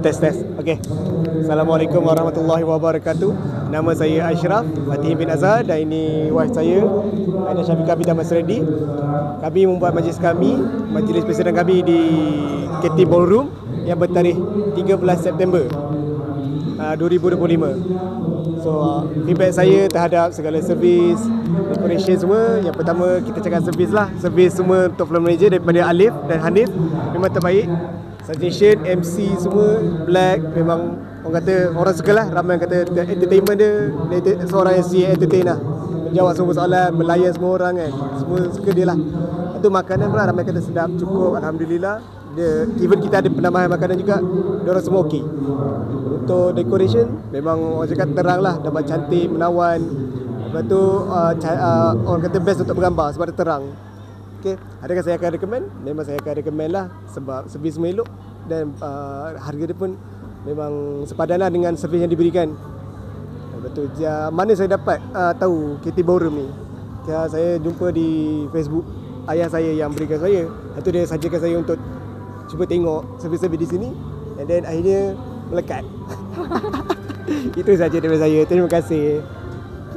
Test test. Okey. Assalamualaikum warahmatullahi wabarakatuh. Nama saya Ashraf Fatih bin Azhar dan ini wife saya Aina Syafiqah binti Ahmad Seredi. Kami membuat majlis kami, majlis presiden kami di KT Ballroom yang bertarikh 13 September uh, 2025. So uh, feedback saya terhadap segala servis, decoration semua Yang pertama kita cakap servis lah Servis semua untuk floor manager daripada Alif dan Hanif Memang terbaik Suggestion, MC semua Black memang orang kata orang suka lah Ramai yang kata entertainment dia, dia Seorang yang si entertain lah. Menjawab semua soalan, melayan semua orang kan. Semua suka dia lah. Itu makanan pula ramai kata sedap, cukup Alhamdulillah. Dia, Even kita ada penambahan makanan juga Diorang semua okey. Untuk decoration Memang orang cakap terang lah Dapat cantik, menawan. Lepas tu uh, ca- uh, Orang kata best untuk bergambar Sebab dia terang Okay, adakah saya akan recommend? Memang saya akan recommend lah sebab servis elok dan uh, harga dia pun memang sepadan lah dengan servis yang diberikan. Betul. Ja, mana saya dapat uh, tahu KT Ballroom ni? Ya, saya jumpa di Facebook ayah saya yang berikan saya. Itu dia sajakan saya untuk cuba tengok servis-servis di sini and then akhirnya melekat. Itu saja daripada saya. Terima kasih.